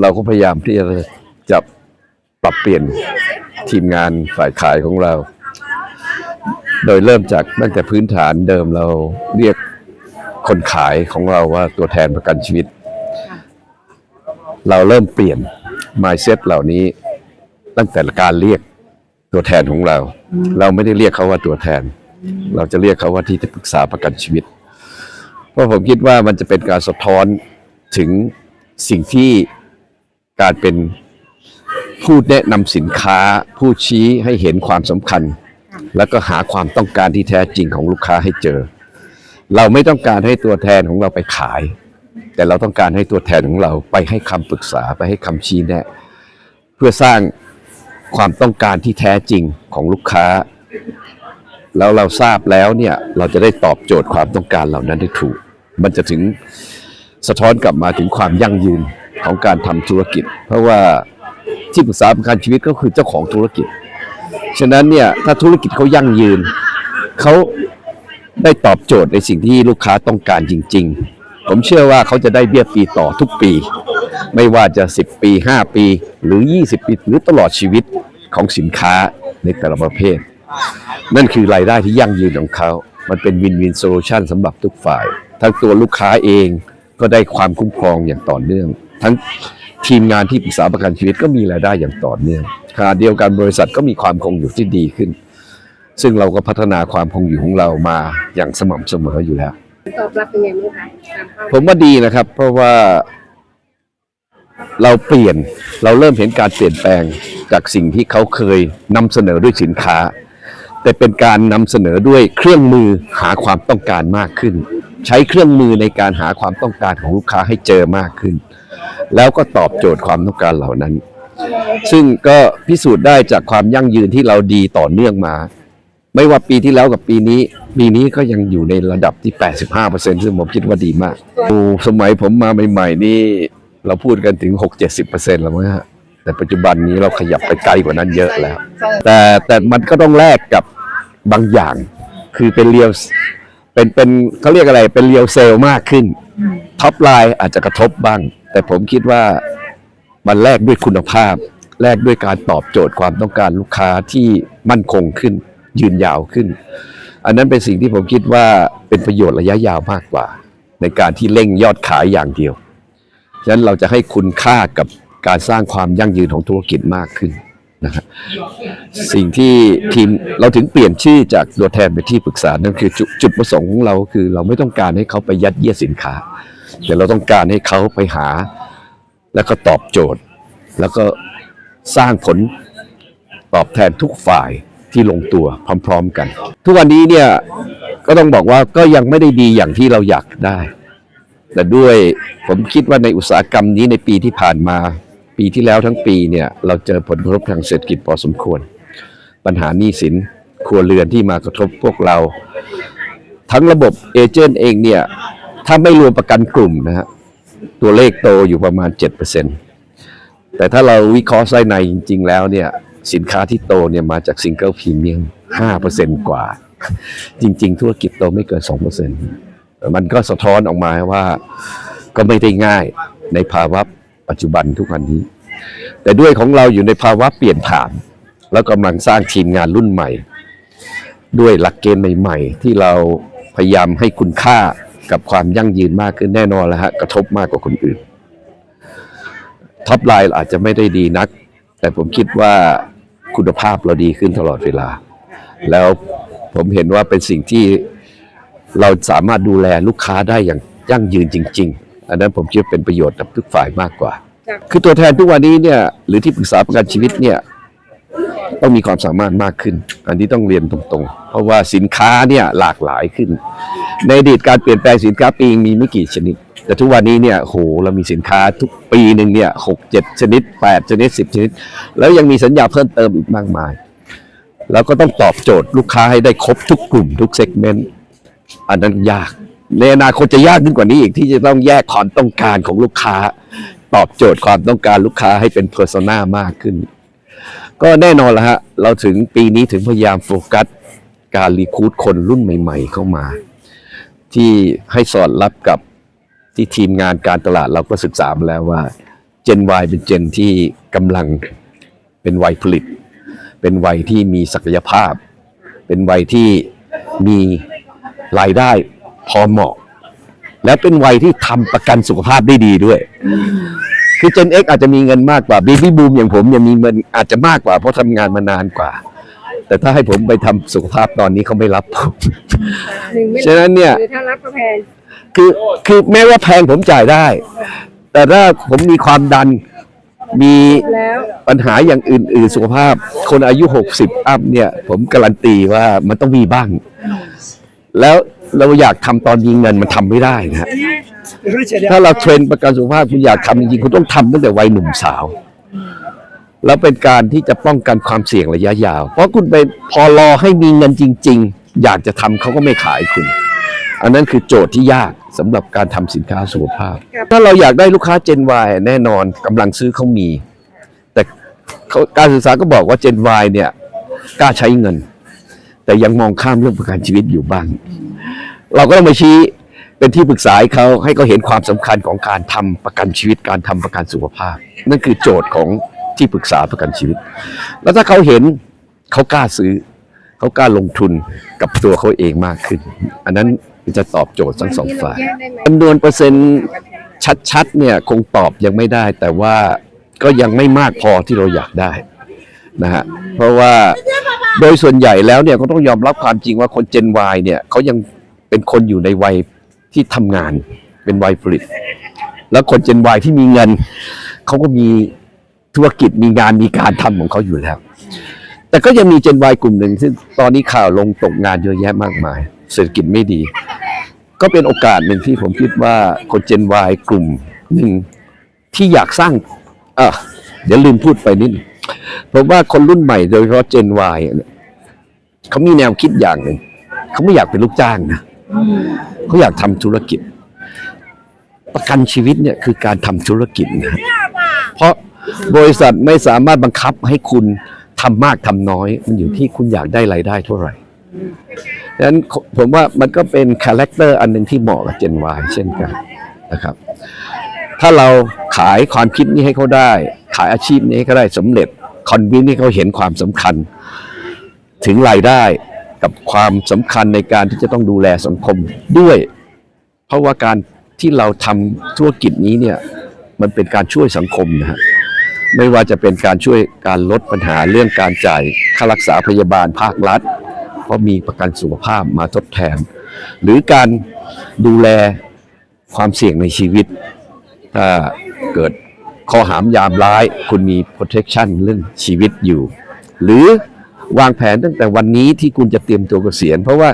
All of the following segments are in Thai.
เราก็พยายามที่จะจะปรับเปลี่ยนทีมงานฝ่ายขายของเรา โดยเริ่มจากตั้งแต่พื้นฐานเดิมเราเรียกคนขายของเราว่าตัวแทนประกันชีวิต เราเริ่มเปลี่ยน mindset เหล่านี้ ตั้งแต่การเรียกตัวแทนของเรา เราไม่ได้เรียกเขาว่าตัวแทน เราจะเรียกเขาว่าที่ปรึกษาประกันชีวิต เพราะผมคิดว่ามันจะเป็นการสะท้อนถึงสิ่งที่ การเป็นผู้แนะนำสินค้าผู้ชี้ให้เห็นความสำคัญ แล้วก็หาความต้องการที่แท้จริงของลูกค้าให้เจอ เราไม่ต้องการให้ตัวแทนของเราไปขาย แต่เราต้องการให้ตัวแทนของเราไปให้คำปรึกษาไปให้คำชี้แนะ เพื่อสร้างความต้องการที่แท้จริงของลูกค้า แล้วเราทราบแล้วเนี่ยเราจะได้ตอบโจทย์ความต้องการเหล่านั้นได้ถูก มันจะถึงสะท้อนกลับมาถึงความยั่งยืน ของการทำธุรกิจ เพราะว่าที่ปรึกษาประกันชีวิตก็คือเจ้าของธุรกิจ ฉะนั้นเนี่ยถ้าธุรกิจเขายั่งยืนเขาได้ตอบโจทย์ในสิ่งที่ลูกค้าต้องการจริง ๆ ผมเชื่อว่าเขาจะได้เบี้ยปีต่อทุกปี ไม่ว่าจะ 10 ปี 5 ปี หรือ 20 ปี หรือตลอดชีวิตของสินค้าในแต่ละประเภท นั่นคือรายได้ที่ยั่งยืนของเขา มันเป็นวินวินโซลูชันสำหรับทุกฝ่าย ทั้งตัวลูกค้าเองก็ได้ความคุ้มครองอย่างต่อเนื่อง ทั้งทีมงานที่ปรึกษาประกันชีวิตก็มีรายได้อย่างต่อเนื่องขณะเดียวกันบริษัทก็มีความคงอยู่ที่ดีขึ้น ซึ่งเราก็พัฒนาความคงอยู่ของเรามาอย่างสม่ำเสมออยู่แล้วตอบรับเป็นไงบ้างคะตามเป้าผมว่าดีนะครับ เพราะว่าเราเปลี่ยนเราเริ่มเห็นการเปลี่ยนแปลงจากสิ่งที่เขาเคยนำเสนอด้วยสินค้า แต่เป็นการนำเสนอด้วยเครื่องมือหาความต้องการมากขึ้น ใช้เครื่องมือในการหาความต้องการของลูกค้าให้เจอมากขึ้น แล้วก็ตอบโจทย์ความต้องการเหล่านั้น ซึ่งก็พิสูจน์ได้จากความยั่งยืนที่เราดีต่อเนื่องมา ไม่ว่าปีที่แล้วกับปีนี้ ปีนี้ก็ยังอยู่ในระดับที่ 85%ซึ่งผมคิดว่าดีมากสมัยผมมาใหม่ๆนี่เราพูดกันถึง 6-70%แล้วมั้งฮะแต่ปัจจุบันนี้เราขยับไปไกลกว่านั้นเยอะแล้ว แต่แต่มันก็ต้องแลกกับบางอย่าง คือเป็นเรียวเป็นเป็นเขาเรียกอะไรเป็นเรียวเซลล์มากขึ้น ท็อปไลน์อาจจะกระทบบ้าง แต่ผมคิดว่ามันแลกด้วยคุณภาพ แลกด้วยการตอบโจทย์ความต้องการลูกค้าที่มั่นคงขึ้น ยืนยาวขึ้น อันนั้นเป็นสิ่งที่ผมคิดว่าเป็นประโยชน์ระยะยาวมากกว่า ในการที่เร่งยอดขายอย่างเดียว ฉะนั้นเราจะให้คุณค่ากับการสร้างความยั่งยืนของธุรกิจมากขึ้น นะครับสิ่งที่ทีมเราถึงเปลี่ยนชื่อจากตัวแทนไปนที่ปรึกษานั่นคือจุจุดประสงค์ของเราคือ เราไม่ต้องการให้เขาไปยัดเยียดสินค้า แต่เราต้องการให้เขาไปหา แล้วก็ตอบโจทย์ แล้วก็สร้างผลตอบแทนทุกฝ่ายที่ลงตัวพร้อมๆกัน ทุกวันนี้เนี่ยก็ต้องบอกว่าก็ยังไม่ได้ดีอย่างที่เราอยากได้ แต่ด้วยผมคิดว่าในอุตสาหกรรมนี้ในปีที่ผ่านมา ปีที่แล้วทั้งปีเนี่ยเราเจอผลกระทบทางเศรษฐกิจพอสมควร ปัญหาหนี้สินครัวเรือนที่มากระทบพวกเรา ทั้งระบบเอเจนต์เองเนี่ยถ้าไม่รวมประกันกลุ่มนะฮะตัวเลขโตอยู่ประมาณ 7%แต่ถ้าเราวิเคราะห์ไส้ในจริง ๆ แล้วเนี่ยสินค้าที่โตเนี่ยมาจากซิงเกิลพรีเมียม5%กว่า จริง ๆ ธุรกิจโตไม่เกิน 2%มันก็สะท้อนออกมาว่าก็ไม่ได้ง่ายในภาวะ ปัจจุบันทุกวันนี้ แต่ด้วยของเราอยู่ในภาวะเปลี่ยนผ่าน แล้วกำลังสร้างทีมงานรุ่นใหม่ ด้วยหลักเกณฑ์ใหม่ๆ ที่เราพยายามให้คุณค่ากับความยั่งยืนมากขึ้นแน่นอนแล้วฮะกระทบมากกว่าคนอื่นท็อปไลน์อาจจะไม่ได้ดีนัก แต่ผมคิดว่าคุณภาพเราดีขึ้นตลอดเวลา แล้วผมเห็นว่าเป็นสิ่งที่เราสามารถดูแลลูกค้าได้อย่างยั่งยืนจริง ๆ อันนั้นผมคิดว่าเป็นประโยชน์กับทุกฝ่ายมากกว่า คือตัวแทนทุกวันนี้เนี่ยหรือที่ปรึกษาประกันชีวิตเนี่ยต้องมีความสามารถมากขึ้น อันนี้ต้องเรียนตรงๆ เพราะว่าสินค้าเนี่ยหลากหลายขึ้น ในอดีตการเปลี่ยนแปลงสินค้าปีมีไม่กี่ชนิด แต่ทุกวันนี้เนี่ยโหเรามีสินค้าทุกปีหนึ่งเนี่ยหกเจ็ดชนิดแปดชนิดสิบชนิด แล้วยังมีสัญญาเพิ่มเติมอีกมากมาย แล้วก็ต้องตอบโจทย์ลูกค้าให้ได้ครบทุกกลุ่มทุกเซกเมนต์อันนั้นยาก ในอนาคตจะยากขึ้นกว่านี้อีกที่จะต้องแยกความต้องการของลูกค้า ตอบโจทย์ความต้องการลูกค้าให้เป็นเพอร์ซนามากขึ้น ก็แน่นอนละฮะ เราถึงปีนี้ถึงพยายามโฟกัส การรีคูดคนรุ่นใหม่ ๆ เข้ามา ที่ให้สอดรับกับที่ทีมงานการตลาดเราก็ศึกษามาแล้วว่าเจน Y เป็นเจนที่กำลังเป็นวัยผลิต เป็นวัยที่มีศักยภาพ เป็นวัยที่มีรายได้ พอเหมาะ และเป็นวัยที่ทำประกันสุขภาพได้ดีด้วย คือเจน X อาจจะมีเงินมากกว่า Baby Boom อย่างผมยังมีเงินอาจจะมากกว่า เพราะทำงานมานานกว่า แต่ถ้าให้ผมไปทำสุขภาพตอนนี้เขาไม่รับผม หนึ่งไม่ฉะนั้นเนี่ย หรือถ้ารับก็แพงคือคือแม้ว่าแพงผมจ่ายได้ แต่ถ้าผมมีความดันมีแล้วปัญหาอย่างอื่น ๆ สุขภาพ คนอายุ 60 อัพเนี่ย ผมการันตีว่ามันต้องมีบ้าง แล้ว เราอยากทำตอนมีเงินมันทำไม่ได้นะฮะถ้าเราเทรนประกันสุขภาพคุณอยากทำจริงๆคุณต้องทำตั้งแต่วัยหนุ่มสาว แล้วเป็นการที่จะป้องกันความเสี่ยงระยะยาว เพราะคุณไปพอรอให้มีเงินจริง ๆ อยากจะทำเขาก็ไม่ขายคุณ อันนั้นคือโจทย์ที่ยากสำหรับการทำสินค้าสุขภาพ ถ้าเราอยากได้ลูกค้า Gen Y แน่นอนกำลังซื้อเขามี แต่การศึกษาก็บอกว่า Gen Y เนี่ยกล้าใช้เงิน แต่ยังมองข้ามเรื่องประกันชีวิตอยู่บ้าง เราก็ต้องมาชี้เป็นที่ปรึกษาให้เขาให้เขาเห็นความสำคัญของการทำประกันชีวิตการทำประกันสุขภาพ นั่นคือโจทย์ของที่ปรึกษาประกันชีวิต แล้วถ้าเขาเห็นเขากล้าซื้อเขากล้าลงทุนกับตัวเขาเองมากขึ้น อันนั้นจะตอบโจทย์ทั้งสองฝ่ายจำนวนเปอร์เซ็นต์ชัดๆเนี่ยคงตอบยังไม่ได้ แต่ว่าก็ยังไม่มากพอที่เราอยากได้นะฮะเพราะว่าโดยส่วนใหญ่แล้วเนี่ยก็ต้องยอมรับความจริงว่าคน Gen Y เนี่ยเขายัง เป็นคนอยู่ในวัยที่ทำงาน เป็นวัยผลิต แล้วคน Gen Y ที่มีเงินเขาก็มีธุรกิจมีงานมีการทำของเขาอยู่แล้ว แต่ก็ยังมี Gen Y กลุ่มหนึ่งซึ่งตอนนี้ข่าวลงตกงานเยอะแยะมากมาย เศรษฐกิจไม่ดี ก็เป็นโอกาสหนึ่งที่ผมคิดว่าคนเจน Y กลุ่มหนึ่งที่อยากสร้างเออเดี๋ยวลืมพูดไปนิดผมว่าคนรุ่นใหม่โดยเฉพาะเจน Y เนี่ยเขามีแนวคิดอย่างหนึ่งเขาไม่อยากเป็นลูกจ้างนะ เขาอยากทำธุรกิจ ประกันชีวิตเนี่ยคือการทำธุรกิจนะเพราะบริษัทไม่สามารถบังคับให้คุณทำมากทำน้อย มันอยู่ที่คุณอยากได้รายได้เท่าไหร่ดังนั้นผมว่ามันก็เป็นคาแรคเตอร์อันหนึ่งที่เหมาะกับ Gen Y เช่นกันนะครับ ถ้าเราขายความคิดนี้ให้เขาได้ ขายอาชีพนี้ให้เขาได้สำเร็จคอนวินให้เขาเห็นความสำคัญ ถึงรายได้ กับความสำคัญในการที่จะต้องดูแลสังคมด้วย เพราะว่าการที่เราทำธุรกิจนี้เนี่ยมันเป็นการช่วยสังคมนะฮะไม่ว่าจะเป็นการช่วยการลดปัญหาเรื่องการจ่ายค่ารักษาพยาบาลภาครัฐ เพราะมีประกันสุขภาพมาทดแทน หรือการดูแลความเสี่ยงในชีวิต ถ้าเกิดข้อหามยามร้าย คุณมี protection เรื่องชีวิตอยู่ หรือ วางแผนตั้งแต่วันนี้ที่คุณจะเตรียมตัวเกษียณ เพราะว่า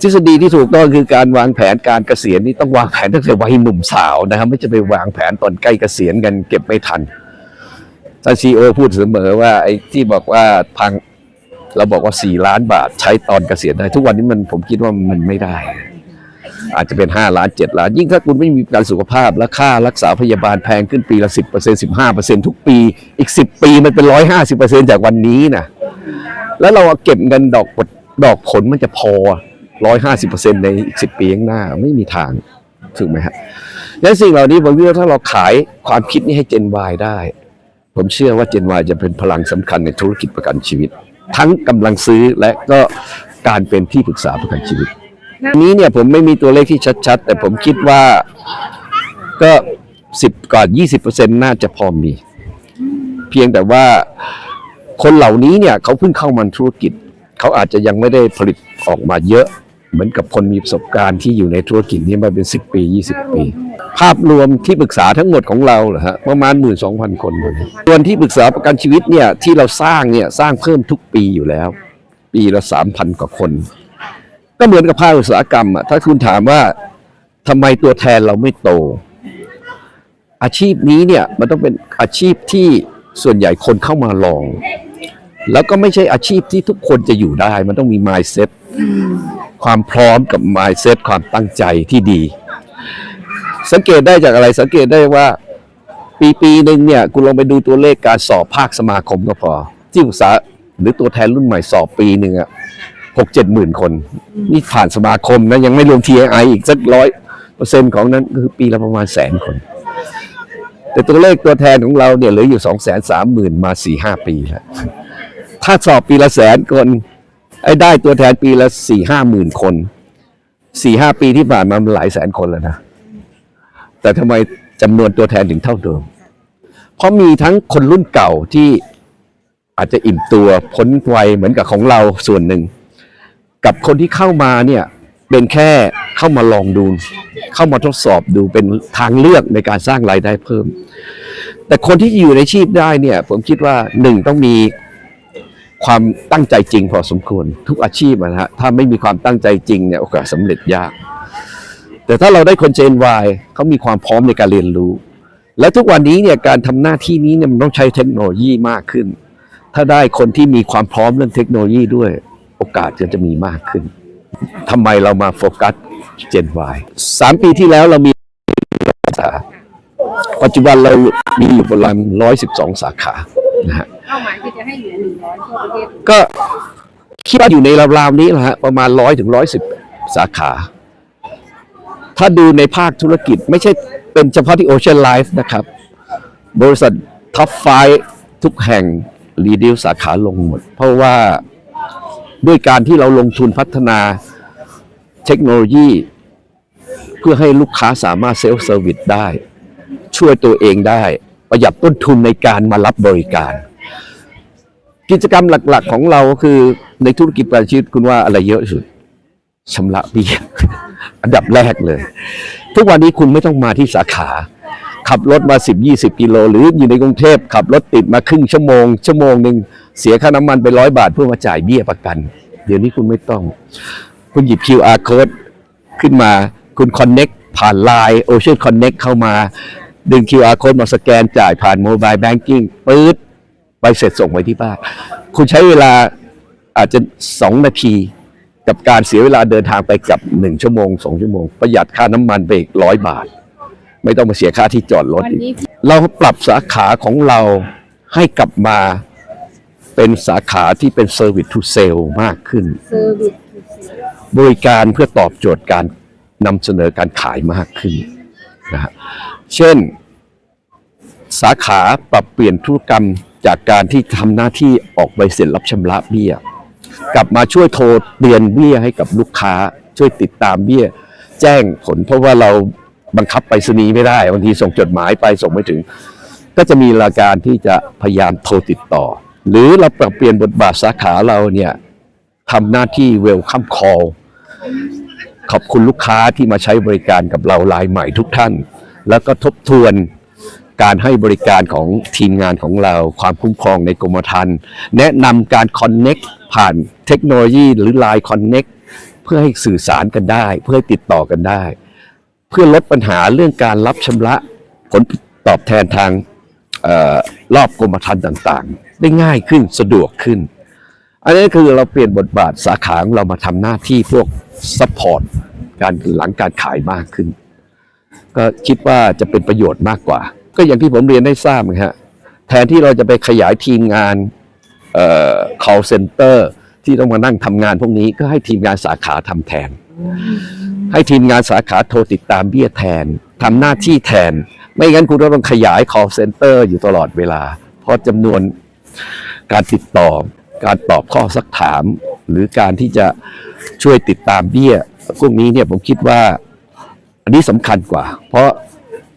ทฤษฎีที่ถูกต้องคือการวางแผนการเกษียณนี่ต้องวางแผนตั้งแต่วัยหนุ่มสาวนะครับไม่จะไปวางแผนตอนใกล้เกษียณกันเก็บไม่ทันท่านซีโอพูดเสมอว่าไอ้ที่บอกว่าพังเราบอกว่า 4 ล้านบาทใช้ตอนเกษียณได้ ทุกวันนี้มันผมคิดว่ามันไม่ได้ อาจจะเป็น 5 ล้าน 7 ล้าน ยิ่งถ้าคุณไม่มีประกันสุขภาพ และค่ารักษาพยาบาลแพงขึ้นปีละ 10% 15%ทุกปี อีก 10 ปีมันเป็น 150%จากวันนี้นะ แล้วเราเก็บเงินดอกผลดอกผลมันจะพอ150%ในอีก10ปีข้างหน้าไม่มีทางถูกไหมฮะดังนั้นสิ่งเหล่านี้ผมว่าถ้าเราขายความคิดนี้ให้ Gen Y ได้ ผมเชื่อว่า Gen Y จะเป็นพลังสำคัญในธุรกิจประกันชีวิต ทั้งกำลังซื้อและก็การเป็นที่ปรึกษาประกันชีวิตนี้เนี่ยผมไม่มีตัวเลขที่ชัดๆ แต่ผมคิดว่าก็สิบก่อนยี่สิบเปอร์เซ็นต์น่าจะพอมี เพียงแต่ว่า คนเหล่านี้เนี่ยเขาเพิ่งเข้ามาธุรกิจ เขาอาจจะยังไม่ได้ผลิตออกมาเยอะ เหมือนกับคนมีประสบการณ์ที่อยู่ในธุรกิจนี้มาเป็นสิบปียี่สิบปี ภาพรวมที่ปรึกษาทั้งหมดของเราเหรอฮะประมาณหมื่นสองพันคนส่วนที่ปรึกษาประกันชีวิตเนี่ยที่เราสร้างเนี่ยสร้างเพิ่มทุกปีอยู่แล้ว ปีละสามพันกว่าคน ก็เหมือนกับภาคอุตสาหกรรมอะถ้าคุณถามว่าทำไมตัวแทนเราไม่โต อาชีพนี้เนี่ยมันต้องเป็นอาชีพที่ส่วนใหญ่คนเข้ามาลอง แล้วก็ไม่ใช่อาชีพที่ทุกคนจะอยู่ได้ มันต้องมี mindset ความพร้อมกับ mindset ความตั้งใจที่ดี สังเกตได้จากอะไรสังเกตได้ว่า ปีปีหนึ่งเนี่ยคุณลองไปดูตัวเลขการสอบภาคสมาคมก็พอ ที่ปรึกษาหรือตัวแทนรุ่นใหม่สอบปีหนึ่งอะหกเจ็ดหมื่นคน นี่ผ่านสมาคมนะยังไม่รวม TI อีกสักร้อยเปอร์เซ็นต์ของนั้นคือปีละประมาณแสนคน แต่ตัวเลขตัวแทนของเราเนี่ยเหลืออยู่สองแสนสามหมื่นมาสี่ห้าปีแล้ว ถ้าสอบปีละแสนคนไอ้ได้ตัวแทนปีละสี่ห้าหมื่นคนสี่ห้าปีที่ผ่านมามันหลายแสนคนแล้วนะ แต่ทำไมจำนวนตัวแทนถึงเท่าเดิม เพราะมีทั้งคนรุ่นเก่าที่อาจจะอิ่มตัวพ้นวัยเหมือนกับของเราส่วนหนึ่ง กับคนที่เข้ามาเนี่ยเป็นแค่เข้ามาลองดู เข้ามาทดสอบดูเป็นทางเลือกในการสร้างรายได้เพิ่ม แต่คนที่อยู่ในชีพได้เนี่ย ผมคิดว่าหนึ่งต้องมี ความตั้งใจจริงพอสมควรทุกอาชีพนะฮะถ้าไม่มีความตั้งใจจริงเนี่ยโอกาสสำเร็จยาก แต่ถ้าเราได้คนเจนวายเขามีความพร้อมในการเรียนรู้ และทุกวันนี้เนี่ยการทำหน้าที่นี้เนี่ยมันต้องใช้เทคโนโลยีมากขึ้น ถ้าได้คนที่มีความพร้อมเรื่องเทคโนโลยีด้วย โอกาสจะจะมีมากขึ้นทำไมเรามาโฟกัสเจนวายสามปีที่แล้วเรามีสาขาปัจจุบันเรามีอยู่ประมาณร้อยสิบสองสาขานะฮะ เป้าหมายคือจะให้เหลือหนึ่งร้อยทั่วประเทศก็คิดว่าอยู่ในราวๆนี้แหละฮะประมาณร้อยถึงร้อยสิบสาขา ถ้าดูในภาคธุรกิจไม่ใช่เป็นเฉพาะที่ Ocean Life นะครับ บริษัทท็อปไฟทุกแห่งรีดิวสาขาลงหมด เพราะว่าด้วยการที่เราลงทุนพัฒนาเทคโนโลยี เพื่อให้ลูกค้าสามารถเซลฟ์เซอร์วิสได้ ช่วยตัวเองได้ประหยัดต้นทุนในการมารับบริการ กิจกรรมหลัก ๆ ของเราก็คือในธุรกิจประกันชีวิตคุณว่าอะไรเยอะสุดชำระเบี้ยอันดับแรกเลย ทุกวันนี้คุณไม่ต้องมาที่สาขา ขับรถมา 10 20 กิโล หรืออยู่ในกรุงเทพขับรถติดมาครึ่งชั่วโมง ชั่วโมงหนึ่งเสียค่าน้ำมันไปร้อยบาทเพื่อมาจ่ายเบี้ยประกัน เดี๋ยวนี้คุณไม่ต้อง คุณหยิบ QR code ขึ้นมา คุณ connect ผ่าน Line Ocean Connect เข้ามา ดึง QR code มาสแกนจ่ายผ่าน Mobile Banking ปื๊ด ใบเสร็จส่งไปที่บ้าน คุณใช้เวลาอาจจะสองนาที กับการเสียเวลาเดินทางไปกลับหนึ่งชั่วโมงสองชั่วโมง ประหยัดค่าน้ำมันไปอีกร้อยบาท ไม่ต้องมาเสียค่าที่จอดรถวันอีกนี้เราปรับสาขาของเราให้กลับมาเป็นสาขาที่เป็น Service to Sale มากขึ้นเซอร์วิสบริการเพื่อตอบโจทย์การนำเสนอการขายมากขึ้นนะฮะเช่น สาขาปรับเปลี่ยนธุรกรรม จากการที่ทำหน้าที่ออกใบเสร็จรับชำระเบี้ย กลับมาช่วยโทรเตือนเบี้ยให้กับลูกค้า ช่วยติดตามเบี้ย แจ้งผลเพราะว่าเราบังคับไปรษณีย์ไม่ได้บางทีส่งจดหมายไปส่งไม่ถึง ก็จะมีรายการที่จะพยายามโทรติดต่อ หรือเราปรับเปลี่ยนบทบาทสาขาเราเนี่ยทำหน้าที่เวลคัมคอลขอบคุณลูกค้าที่มาใช้บริการกับเรารายใหม่ทุกท่าน แล้วก็ทบทวน การให้บริการของทีมงานของเราความคุ้มครองในกรมธรรม์แนะนำการคอนเน็กผ่านเทคโนโลยีหรือ Line Connect เพื่อให้สื่อสารกันได้ เพื่อให้ติดต่อกันได้ เพื่อลดปัญหาเรื่องการรับชำระผลตอบแทนทางออรอบกรมธรรม์ต่างๆ ได้ง่ายขึ้นสะดวกขึ้น อันนี้คือเราเปลี่ยนบทบาทสาขาของเรามาทำหน้าที่พวกซัพพอร์ตการหลังการขายมากขึ้น ก็คิดว่าจะเป็นประโยชน์มากกว่า ก็อย่างที่ผมเรียนได้ทราบนะฮะแทนที่เราจะไปขยายทีมงานเอ่อ call center ที่ต้องมานั่งทำงานพวกนี้ก็ให้ทีมงานสาขาทำแทน ให้ทีมงานสาขาโทรติดตามเบี้ยแทนทำหน้าที่แทน ไม่งั้นคุณก็ต้องขยาย call center อยู่ตลอดเวลา เพราะจำนวนการติดต่อ การตอบข้อสักถาม หรือการที่จะช่วยติดตามเบี้ยพวกนี้เนี่ยผมคิดว่า อันนี้สำคัญกว่า เพราะ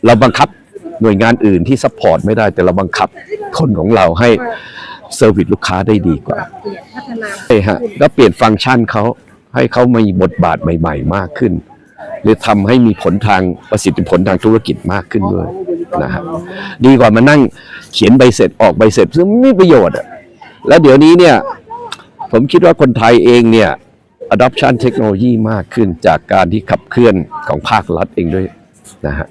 เราบังคับ หน่วยงานอื่นที่ซัพพอร์ตไม่ได้แต่เราบังคับคนของเราให้เซอร์วิสลูกค้าได้ดีกว่าใช่ฮะก็เปลี่ยนฟังก์ชันเขาให้เขามีบทบาทใหม่ ๆ มากขึ้น หรือทำให้มีผลทางประสิทธิผลทางธุรกิจมากขึ้นด้วยนะฮะดีกว่ามานั่งเขียนใบเสร็จออกใบเสร็จซึ่งไม่มีประโยชน์อะแล้วเดี๋ยวนี้เนี่ย ผมคิดว่าคนไทยเองเนี่ย adoption เทคโนโลยีมากขึ้นจากการที่ขับเคลื่อนของภาครัฐเองด้วยนะฮะ